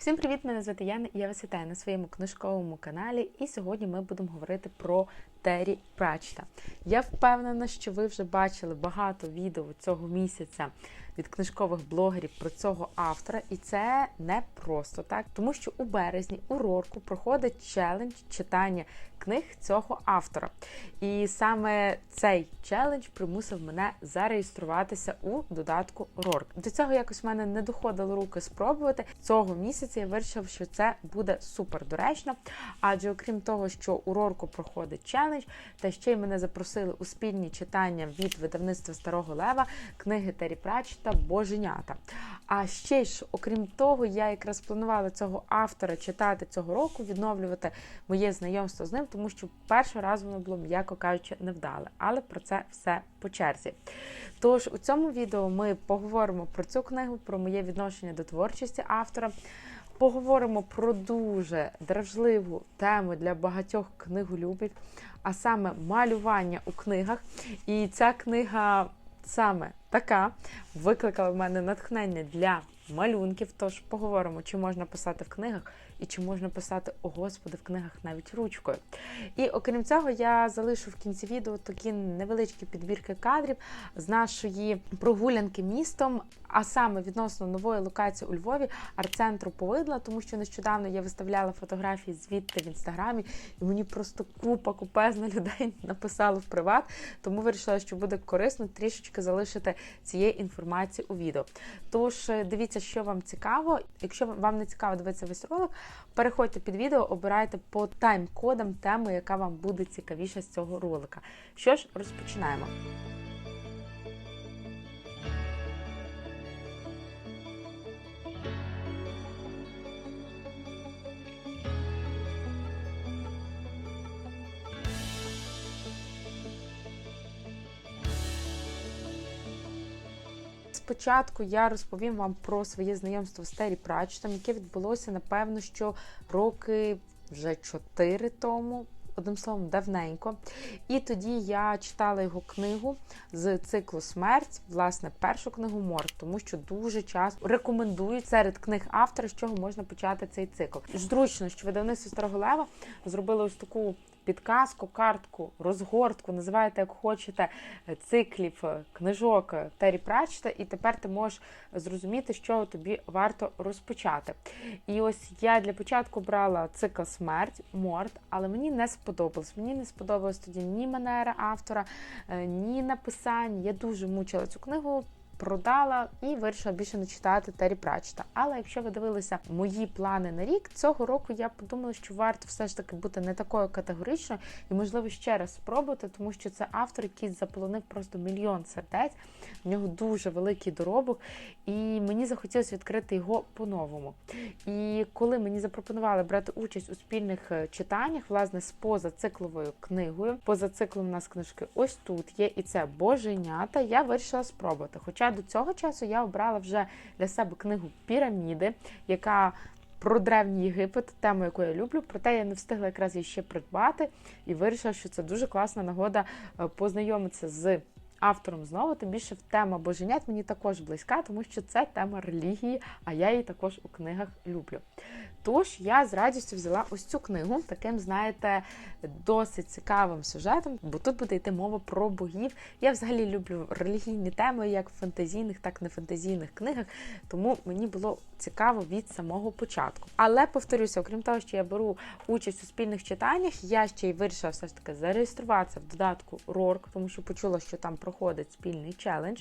Всім привіт! Мене звати Яна і я вас вітаю на своєму книжковому каналі. І сьогодні ми будемо говорити про Террі Прачта. Я впевнена, що ви вже бачили багато відео цього місяця від книжкових блогерів про цього автора, і це не просто так, тому що у березні у Рорку проходить челендж читання книг цього автора. І саме цей челендж примусив мене зареєструватися у додатку Рорк. До цього якось в мене не доходило руки спробувати. Цього місяця я вирішив, що це буде супер доречно. Адже окрім того, що у Рорку проходить челендж, та ще й мене запросили у спільні читання від видавництва Старого Лева книги Террі Пратчета Боженята. А ще ж, окрім того, я якраз планувала цього автора читати цього року, відновлювати моє знайомство з ним, тому що перший раз воно було, м'яко кажучи, невдале. Але про це все по черзі. Тож у цьому відео ми поговоримо про цю книгу, про моє відношення до творчості автора. Поговоримо про дуже дражливу тему для багатьох книголюбів, а саме малювання у книгах. І ця книга саме така викликала в мене натхнення для малюнків. Тож поговоримо, чи можна писати в книгах і чи можна писати, о Господи, в книгах навіть ручкою. І окрім цього, я залишу в кінці відео такі невеличкі підбірки кадрів з нашої прогулянки містом, а саме відносно нової локації у Львові, арт-центру Повидла, тому що нещодавно я виставляла фотографії звідти в інстаграмі, і мені просто купа купезна людей написало в приват. Тому вирішила, що буде корисно трішечки залишити цієї інформації у відео. Тож дивіться, що вам цікаво. Якщо вам не цікаво дивитися весь ролик, переходьте під відео, обирайте по тайм-кодам тему, яка вам буде цікавіша з цього ролика. Що ж, розпочинаємо. Спочатку я розповім вам про своє знайомство з Террі Пратчетом, яке відбулося, напевно, що роки вже 4 тому. Одним словом, давненько. І тоді я читала його книгу з циклу Смерть, власне, першу книгу Морг, тому що дуже часто рекомендують серед книг автора, з чого можна почати цей цикл. Зручно, що видавництво Старого Лева зробило ось таку підказку, картку, розгортку, називайте, як хочете, циклів, книжок Террі Пратчета, і тепер ти можеш зрозуміти, що тобі варто розпочати. І ось я для початку брала цикл Смерть, Морд, але мені не сподобалось. Мені не сподобалось тоді ні манера автора, ні написання. Я дуже мучила цю книгу. Продала і вирішила більше не читати Террі Пратчета. Але якщо ви дивилися мої плани на рік, цього року я подумала, що варто все ж таки бути не такою категоричною і, можливо, ще раз спробувати, тому що це автор, який заполонив просто мільйон сердець. В нього дуже великий доробок, і мені захотілося відкрити його по-новому. І коли мені запропонували брати участь у спільних читаннях, власне, з позацикловою книгою, поза циклом у нас книжки ось тут є, і це Боженята, я вирішила спробувати. Хоча до цього часу я обрала вже для себе книгу Піраміди, яка про древній Єгипет, тему, яку я люблю, проте я не встигла якраз її ще придбати і вирішила, що це дуже класна нагода познайомитися з автором знову, тим більше тема боженят мені також близька, тому що це тема релігії, а я її також у книгах люблю. Тож я з радістю взяла ось цю книгу, таким, знаєте, досить цікавим сюжетом, бо тут буде йти мова про богів. Я взагалі люблю релігійні теми, як в фантазійних, так і не фантазійних книгах, тому мені було цікаво від самого початку. Але повторюся, окрім того, що я беру участь у спільних читаннях, я ще й вирішила все ж таки зареєструватися в додатку Рорк, тому що почула, що там проходить спільний челендж,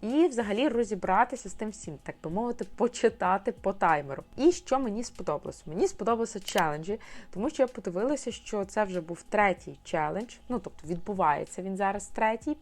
і взагалі розібратися з тим всім, так би мовити, почитати по таймеру. І що мені сподобалось? Мені сподобалися челенджі, тому що я подивилася, що це вже був третій челендж. Ну тобто відбувається він зараз третій.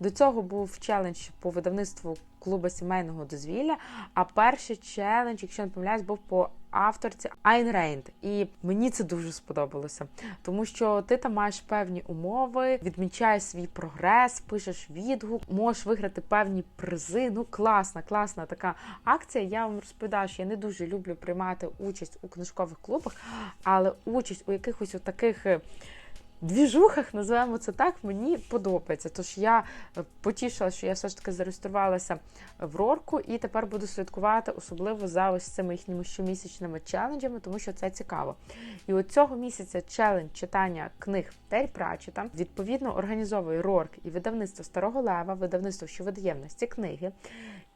До цього був челендж по видавництву клуба сімейного дозвілля. А перший челендж, якщо не помиляюсь, був по авторці Айн Рейнд. І мені це дуже сподобалося, тому що ти там маєш певні умови, відмічаєш свій прогрес, пишеш відгук, можеш виграти певні призи. Ну, класна, класна така акція. Я вам розповідаю, що я не дуже люблю приймати участь у книжкових клубах, але участь у якихось таких двіжухах, називаємо це так, мені подобається. Тож я е, потішила, що я все ж таки зареєструвалася в Рорку і тепер буду слідкувати, особливо за ось цими їхніми щомісячними челенджами, тому що це цікаво. І от цього місяця челендж читання книг Террі Пратчета, відповідно організовує Рорк і видавництво Старого Лева, видавництво, що видає в нас ці книги.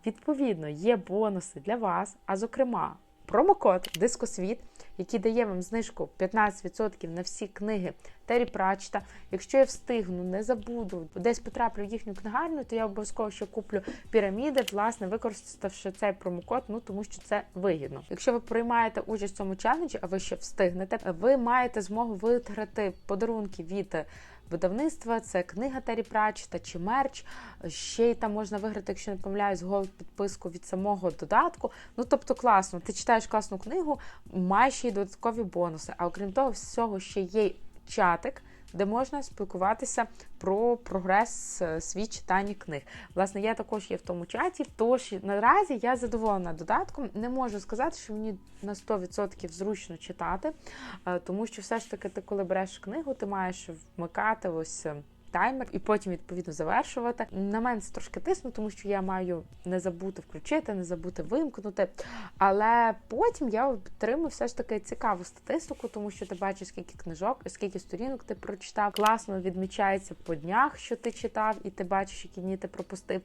Відповідно, є бонуси для вас, а зокрема, промокод Дискосвіт, який дає вам знижку 15% на всі книги Террі Пратчета. Якщо я встигну, не забуду, десь потраплю в їхню книгарню, то я обов'язково ще куплю піраміди, власне, використавши цей промокод, ну тому що це вигідно. Якщо ви приймаєте участь в цьому челенджі, а ви ще встигнете, ви маєте змогу витратити подарунки від. Видавництва це книга Террі Пратчета чи мерч. Ще й там можна виграти, якщо не помиляюсь, голд підписку від самого додатку. Ну тобто класно, ти читаєш класну книгу, маєш ще й додаткові бонуси. А окрім того, всього ще є чатик, де можна спілкуватися про прогрес е, свій читання книг. Власне, я також є в тому чаті. Тож наразі я задоволена додатком. Не можу сказати, що мені на 100% зручно читати, е, тому що все ж таки, ти, коли береш книгу, ти маєш вмикати ось. Таймер і потім відповідно завершувати. На мене це трошки тисне, тому що я маю не забути включити, не забути вимкнути. Але потім я отримую все ж таки цікаву статистику, тому що ти бачиш, скільки книжок, скільки сторінок ти прочитав. Класно відмічається по днях, що ти читав, і ти бачиш, які дні ти пропустив.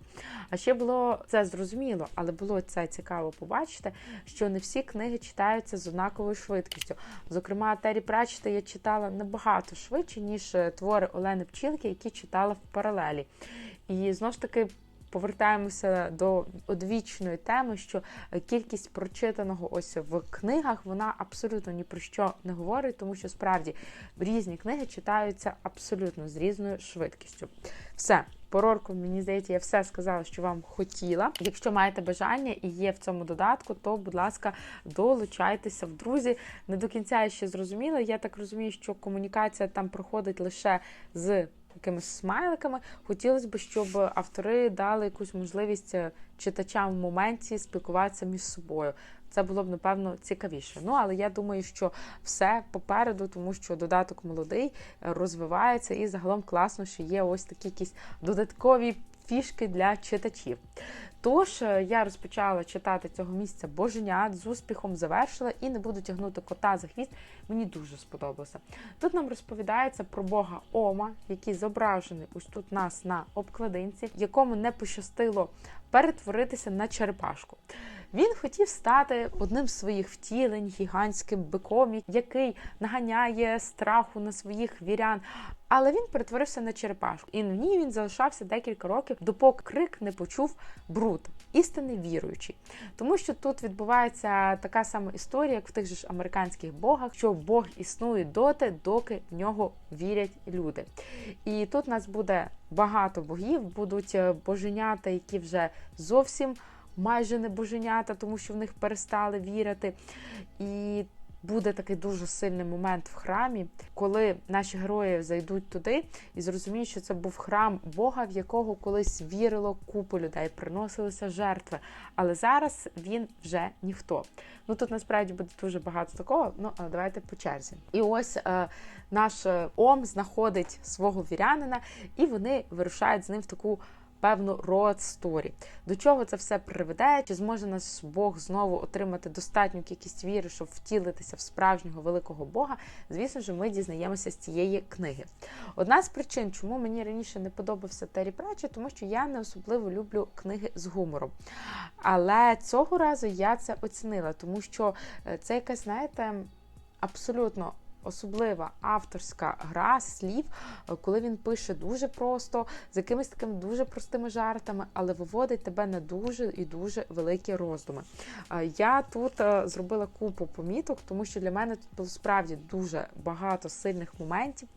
А ще було це зрозуміло, але було це цікаво побачити, що не всі книги читаються з однаковою швидкістю. Зокрема, Террі Пратчета я читала набагато швидше, ніж твори Олени Пчілки, які читала в паралелі. І знову ж таки. Повертаємося до одвічної теми, що кількість прочитаного ось в книгах вона абсолютно ні про що не говорить, тому що справді різні книги читаються абсолютно з різною швидкістю. Все, по рорку, мені здається, я все сказала, що вам хотіла. Якщо маєте бажання і є в цьому додатку, то, будь ласка, долучайтеся в друзі. Не до кінця я ще зрозуміла. Я так розумію, що комунікація там проходить лише з якимись смайликами. Хотілося б, щоб автори дали якусь можливість е, читачам в моменті спілкуватися між собою. Це було б напевно цікавіше. Ну але я думаю, що все попереду, тому що додаток молодий е, розвивається, і загалом класно, що є ось такі якісь додаткові фішки для читачів. Тож е, я розпочала читати цього місця Боженят, з успіхом завершила і не буду тягнути кота за хвіст. Мені дуже сподобалося. Тут нам розповідається про Бога Ома, який зображений ось тут нас на обкладинці, якому не пощастило перетворитися на черепашку. Він хотів стати одним з своїх втілень, гігантським биком, який наганяє страху на своїх вірян. Але він перетворився на черепашку, і в ній він залишався декілька років, допоки крик не почув бруд, істинний віруючий. Тому що тут відбувається така сама історія, як в тих же ж американських богах, що Бог існує доти, доки в нього вірять люди. І тут нас буде багато богів, будуть боженята, які вже зовсім майже не боженята, тому що в них перестали вірити. І буде такий дуже сильний момент в храмі, коли наші герої зайдуть туди і зрозуміють, що це був храм Бога, в якого колись вірило купу людей, приносилися жертви. Але зараз він вже ніхто. Ну тут насправді буде дуже багато такого. Ну але давайте по черзі. І ось е, наш е, Ом знаходить свого вірянина, і вони вирушають з ним в таку певну story. До чого це все приведе? Чи зможе наш Бог знову отримати достатню кількість віри, щоб втілитися в справжнього великого Бога? Звісно ж, ми дізнаємося з цієї книги. Одна з причин, чому мені раніше не подобався Террі Пратчет, тому що я не особливо люблю книги з гумором. Але цього разу я це оцінила, тому що е, це якась, знаєте, абсолютно особлива авторська гра слів, е, коли він пише дуже просто, з якимись такими дуже простими жартами, але виводить тебе на дуже і дуже великі роздуми. Е, Я тут е, зробила купу поміток, тому що для мене тут було справді дуже багато сильних моментів,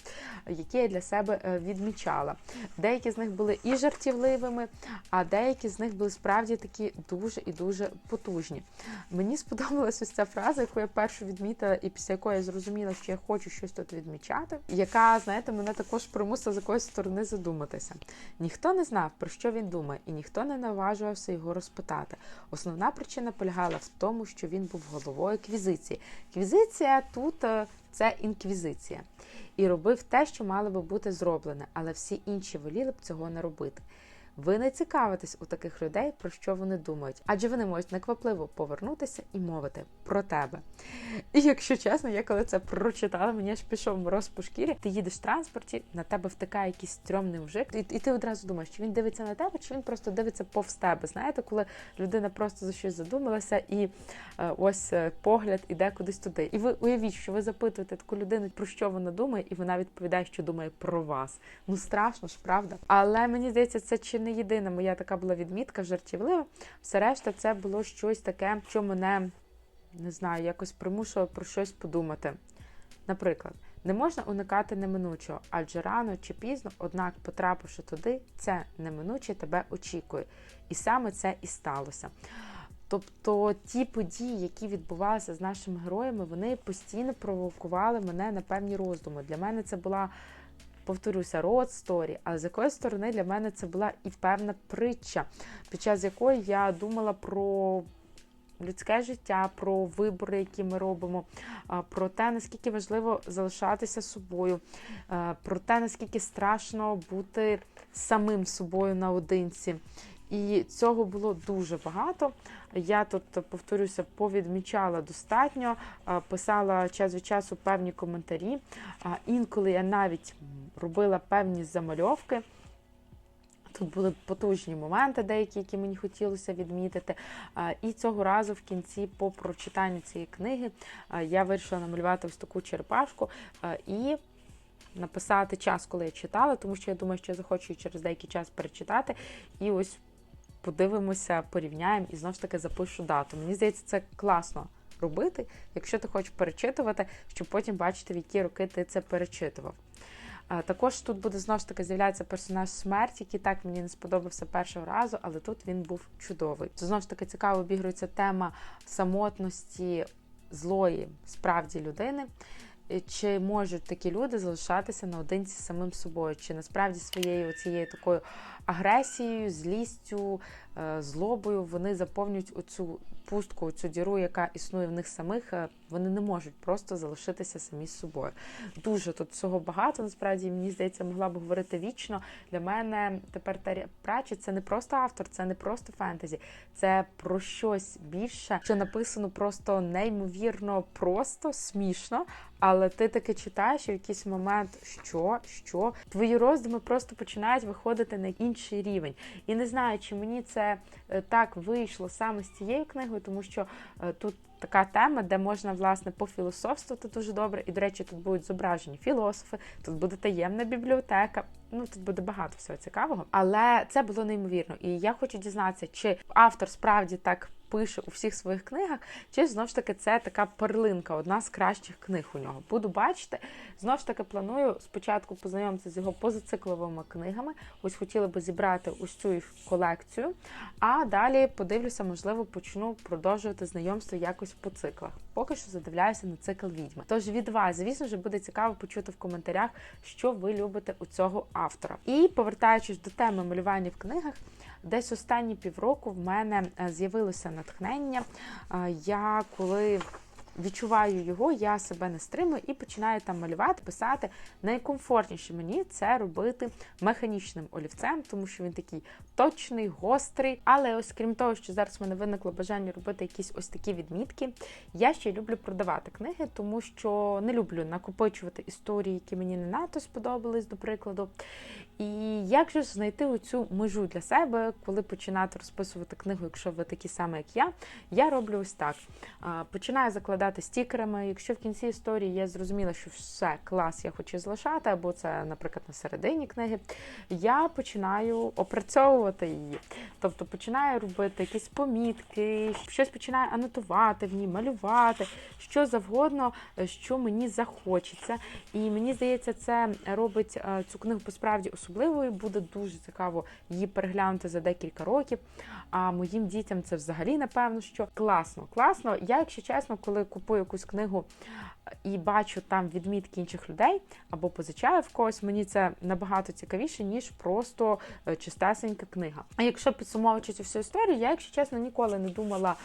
які я для себе відмічала. Деякі з них були і жартівливими, а деякі з них були справді такі дуже і дуже потужні. Мені сподобалась ось ця фраза, яку я першу відмітила, і після якої я зрозуміла, що я хочу щось тут відмічати, яка, знаєте, мене також примусила з якоїсь сторони задуматися. Ніхто не знав, про що він думає, і ніхто не наважувався його розпитати. Основна причина полягала в тому, що він був головою квізиції. Квізиція тут е, це інквізиція. І робив те, що мало би бути зроблене, але всі інші воліли б цього не робити. Ви не цікавитесь у таких людей, про що вони думають, адже вони можуть неквапливо повернутися і мовити про тебе. І якщо чесно, я коли це прочитала, мені аж пішов мороз по шкірі. Ти їдеш в транспорті, на тебе втикає якийсь стрьомний мужик, і, і ти одразу думаєш, чи він дивиться на тебе, чи він просто дивиться повз тебе. Знаєте, коли людина просто за щось задумалася, і е, ось е, погляд іде кудись туди. І ви уявіть, що ви запитуєте таку людину, про що вона думає, і вона відповідає, що думає про вас. Ну страшно ж, правда? Але мені здається, це чи не єдина моя така була відмітка жартівлива. Все решта, це було щось таке, що мене не знаю, якось примушувало про щось подумати. Наприклад, не можна уникати неминучого, адже рано чи пізно, однак, потрапивши туди, це неминуче тебе очікує. І саме це і сталося. Тобто ті події, які відбувалися з нашими героями, вони постійно провокували мене на певні роздуми. Для мене це була повторюся, род сторі, але з якої сторони для мене це була і певна притча, під час якої я думала про. Людське життя, про вибори, які ми робимо, про те, наскільки важливо залишатися собою, про те, наскільки страшно бути самим собою наодинці. І цього було дуже багато. Я тут повторюся, повідмічала достатньо, писала час від часу певні коментарі. Інколи я навіть робила певні замальовки. Тут були потужні моменти, деякі, які мені хотілося відмітити. І цього разу в кінці, по прочитанню цієї книги, я вирішила намалювати ось таку черепашку і написати час, коли я читала, тому що я думаю, що я захочу через деякий час перечитати. І ось подивимося, порівняємо і знову ж таки запишу дату. Мені здається, це класно робити, якщо ти хочеш перечитувати, щоб потім бачити, в які роки ти це перечитував. Також тут буде знову ж таки з'являється персонаж смерті, який так мені не сподобався першого разу, але тут він був чудовий. Це знову ж таки цікаво обігрується тема самотності злої справді людини. Чи можуть такі люди залишатися наодинці з самим собою? Чи насправді своєю цією такою агресією, злістю, е, злобою вони заповнюють оцю пустку, цю діру, яка існує в них самих, е, вони не можуть просто залишитися самі з собою. Дуже тут всього багато. Насправді мені здається, могла б говорити вічно. Для мене тепер Террі Прачет це не просто автор, це не просто фентезі, це про щось більше, що написано просто неймовірно, просто смішно. Але ти таки читаєш в якийсь момент, що, що твої роздуми просто починають виходити на інший рівень. І не знаю, чи мені це е, так вийшло саме з цією книгою, тому що е, тут така тема, де можна власне пофілософствувати дуже добре. І, до речі, тут будуть зображені філософи, тут буде таємна бібліотека. Ну тут буде багато всього цікавого, але це було неймовірно. І я хочу дізнатися, чи автор справді так пише у всіх своїх книгах, чи знову ж таки це така перлинка, одна з кращих книг у нього. Буду бачити. Знову ж таки, планую спочатку познайомитися з його позацикловими книгами. Ось хотіла би зібрати ось цю колекцію, а далі подивлюся, можливо, почну продовжувати знайомство якось по циклах. Поки що задивляюся на цикл відьми. Тож від вас, звісно ж, буде цікаво почути в коментарях, що ви любите у цього автора. І повертаючись до теми малювання в книгах. Десь останні півроку в мене е, з'явилося натхнення. Е, я коли відчуваю його, я себе не стримую і починаю там малювати, писати. Найкомфортніше мені це робити механічним олівцем, тому що він такий точний, гострий. Але ось крім того, що зараз в мене виникло бажання робити якісь ось такі відмітки, я ще люблю продавати книги, тому що не люблю накопичувати історії, які мені не надто сподобались, до прикладу. І як же знайти оцю межу для себе, коли починати розписувати книгу, якщо ви такі самі, як я, я роблю ось так. Починаю закладати стікерами. Якщо в кінці історії я зрозуміла, що все, клас, я хочу залишати, або це, наприклад, на середині книги, я починаю опрацьовувати її. Тобто починаю робити якісь помітки, щось починаю анотувати в ній, малювати, що завгодно, що мені захочеться. І мені здається, це робить цю книгу по справді особливою. Буде дуже цікаво її переглянути за декілька років. А моїм дітям це взагалі напевно, що класно. Класно. Я, якщо чесно, коли купую якусь книгу і бачу там відмітки інших людей або позичаю в когось, мені це набагато цікавіше, ніж просто е, чистесенька книга. А якщо підсумовуючи цю всю історію, я, якщо чесно, ніколи не думала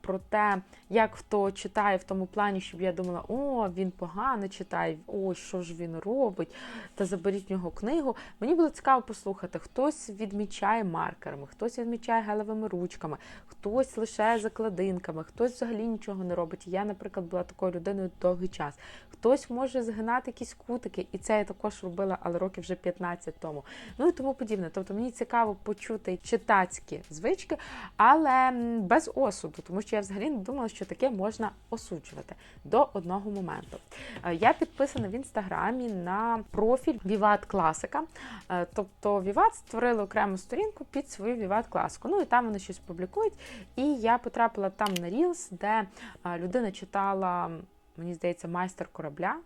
про те, як хто читає в тому плані, щоб я думала, о, він погано читає, ой, що ж він робить, та заберіть в нього книгу. Мені було цікаво послухати, хтось відмічає маркерами, хтось відмічає гелевими ручками, хтось лише закладинками, хтось взагалі нічого не робить. Я, наприклад, була такою людиною довгий час. Хтось може згинати якісь кутики, і це я також робила, але років вже 15 тому. Ну і тому подібне. Тобто мені цікаво почути читацькі звички, але без осуду, тому що я взагалі не думала, що таке можна осуджувати до одного моменту. Е, я підписана в інстаграмі на профіль Vivat Класика. Е, тобто Vivat створили окрему сторінку під свою Vivat класику. Ну і там вони щось публікують. І я потрапила там на Reels, де е, людина читала мені здається, майстер корабля.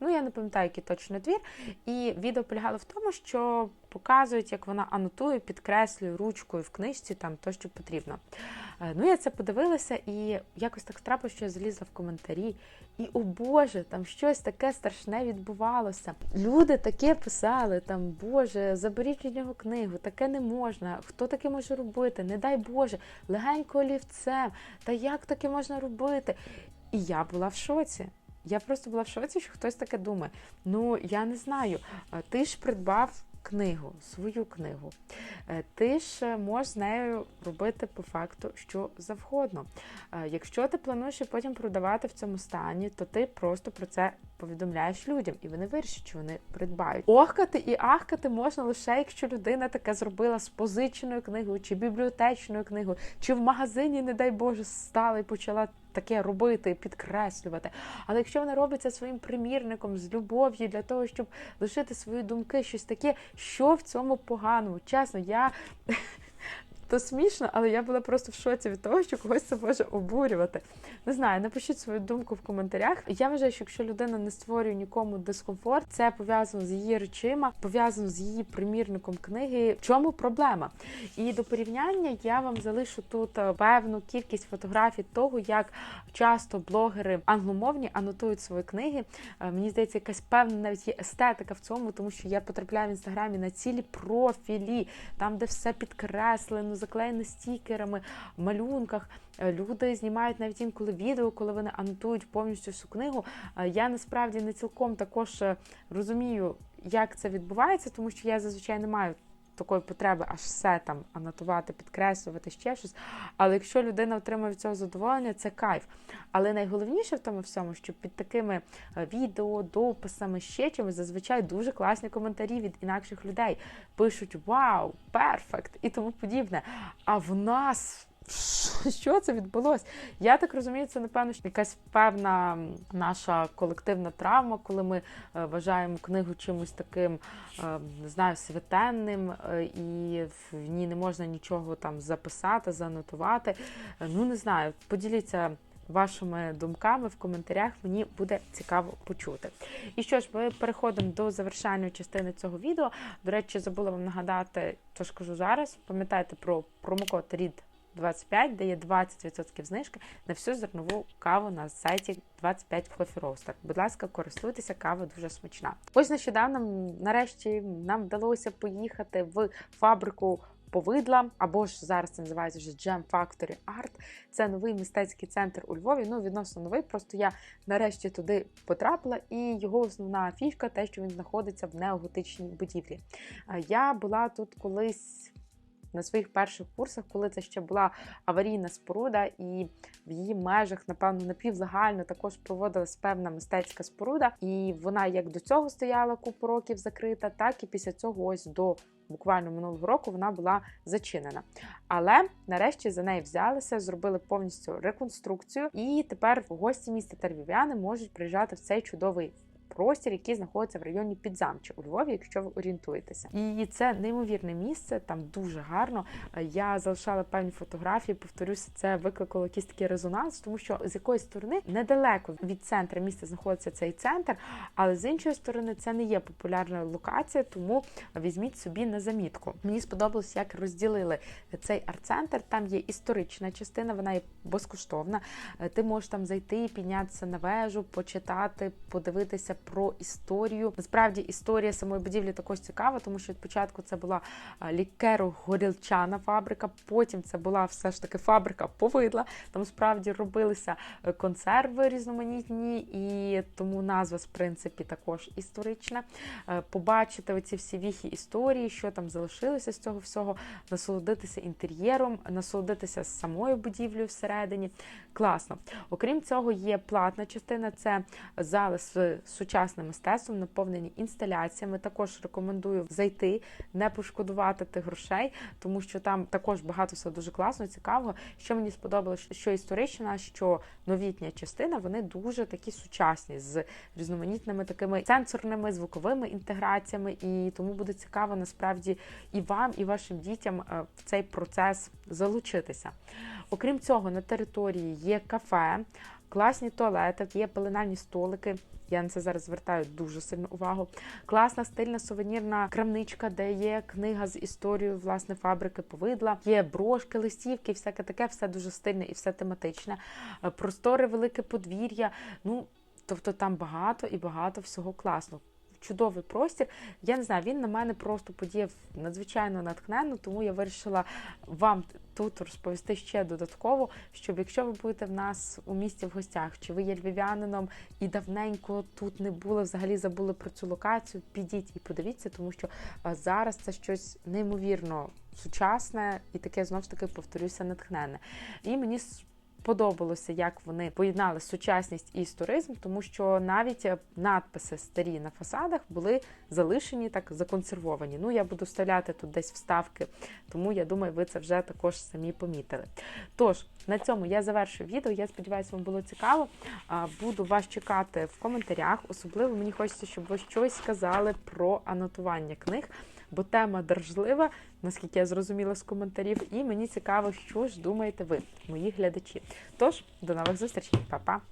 Ну, я не пам'ятаю, який точно твір. І відео полягало в тому, що показують, як вона анотує, підкреслює ручкою в книжці, там то, що потрібно. Е, ну, я це подивилася і якось так трапило, що я залізла в коментарі. І, о Боже, там щось таке страшне відбувалося. Люди таке писали, там, Боже, заберіть від нього книгу, таке не можна. Хто таке може робити? Не дай Боже, легенько олівцем. Та як таке можна робити? І я була в шоці. Я просто була в шоці, що хтось таке думає. Ну, я не знаю. Ти ж придбав книгу, свою книгу. Е, ти ж е, можеш з нею робити по факту що завгодно. Е, якщо ти плануєш потім продавати в цьому стані, то ти просто про це повідомляєш людям, і вони вирішать, що вони придбають. Охкати і ахкати можна лише, якщо людина таке зробила з позиченою книгою, чи бібліотечною книгою, чи в магазині, не дай Боже, стала і почала таке робити, підкреслювати. Але якщо вона робить це своїм примірником з любов'ю для того, щоб лишити свої думки, щось таке, що в цьому поганому? Чесно, я то смішно, але я була просто в шоці від того, що когось це може обурювати. Не знаю, напишіть свою думку в коментарях. Я вважаю, що якщо людина не створює нікому дискомфорт, це пов'язано з її речима, пов'язано з її примірником книги. В чому проблема? І до порівняння я вам залишу тут е, певну кількість фотографій того, як часто блогери англомовні анотують свої книги. Е, мені здається, якась певна навіть є естетика в цьому, тому що я потрапляю в інстаграмі на цілі профілі, там де все підкреслено заклеєне стікерами, малюнках. Е, люди знімають навіть інколи відео, коли вони анотують повністю всю книгу. Е, я насправді не цілком також е, розумію, як це відбувається, тому що я зазвичай не маю такої потреби аж все там анотувати, підкреслювати ще щось. Але якщо людина отримує від цього задоволення, це кайф. Але найголовніше в тому всьому, що під такими е, відео, дописами, ще чимось, зазвичай дуже класні коментарі від інакших людей. Пишуть Вау, перфект і тому подібне. А в нас. Що це відбулося? Я так розумію, це напевно якась певна наша колективна травма, коли ми е, вважаємо книгу чимось таким, е, не знаю, святенним, е, і в ній не можна нічого там записати, занотувати. Ну не знаю, поділіться. Вашими думками в коментарях мені буде цікаво почути. І що ж, ми переходимо до завершальної частини цього відео. До речі, забула вам нагадати, що ж кажу зараз. Пам'ятайте про промокод RID 25, де є 20% знижки на всю зернову каву на сайті 25 Coffee Roaster. Будь ласка, користуйтеся, кава дуже смачна. Ось нещодавно, нарешті, нам вдалося поїхати в фабрику. Повидла, або ж зараз це називається вже Jam Factory Art. Це новий мистецький центр у Львові. Ну, відносно новий. Просто я нарешті туди потрапила, і його основна фішка те, що він знаходиться в неоготичній будівлі. Я була тут колись на своїх перших курсах, коли це ще була аварійна споруда, і в її межах, напевно, напівлегально також проводилась певна мистецька споруда, і вона як до цього стояла купу років закрита, так і після цього ось до. Буквально минулого року вона була зачинена. Але нарешті за неї взялися, зробили повністю реконструкцію, і тепер гості міста та львів'яни можуть приїжджати в цей чудовий простір, який знаходиться в районі Підзамча у Львові, якщо ви орієнтуєтеся. І це неймовірне місце, там дуже гарно. Е, Я залишала певні фотографії. Повторюся, це викликало якийсь такий резонанс, тому що з якоїсь сторони недалеко від центру міста знаходиться цей центр, але з іншої сторони це не є популярна локація, тому візьміть собі на замітку. Мені сподобалось, як розділили цей арт-центр. Там є історична частина, вона є безкоштовна. Е, Ти можеш там зайти, піднятися на вежу, почитати, подивитися про історію. Насправді історія самої будівлі також цікава, тому що спочатку це була лікеро-горілчана фабрика, потім це була все ж таки фабрика повидла. Там справді робилися е, консерви різноманітні, і тому назва, в принципі, також історична. Е, Побачити оці всі віхи історії, що там залишилося з цього всього, насолодитися інтер'єром, насолодитися самою будівлею всередині. Класно. Окрім цього, є платна частина це зали з сучасним мистецтвом, наповнені інсталяціями. Також рекомендую зайти, не пошкодувати тих грошей, тому що там також багато всього дуже класно, цікавого. Що мені сподобалось, що історична, що новітня частина, вони дуже такі сучасні з різноманітними такими сенсорними звуковими інтеграціями, і тому буде цікаво насправді і вам, і вашим дітям е, в цей процес залучитися. Окрім цього, на території є кафе, класні туалети, є пеленальні столики. Я на це зараз звертаю дуже сильну увагу. Класна стильна сувенірна крамничка, де є книга з історією власне фабрики повидла. Є брошки, листівки, всяке таке, все дуже стильне і все тематичне. Простори, велике подвір'я. Ну тобто там багато і багато всього класного. Чудовий простір. Я не знаю, він на мене просто подіяв надзвичайно натхненно, тому я вирішила вам тут розповісти ще додатково, щоб якщо ви будете в нас у місті в гостях, чи ви є львів'янином і давненько тут не були, взагалі забули про цю локацію, підіть і подивіться, тому що зараз це щось неймовірно сучасне і таке знов ж таки повторюся, натхненне. І мені Подобалося, як вони поєднали сучасність і історизм, тому що навіть е, надписи старі на фасадах були залишені так законсервовані. Ну, я буду вставляти тут десь вставки, тому я думаю, ви це вже також самі помітили. Тож, на цьому я завершую відео. Я сподіваюся, вам було цікаво. Буду вас чекати в коментарях. Особливо мені хочеться, щоб ви щось сказали про анотування книг, бо тема дражлива, наскільки я зрозуміла з коментарів, і мені цікаво, що ж думаєте ви, мої глядачі. Тож, до нових зустрічей, Па-па!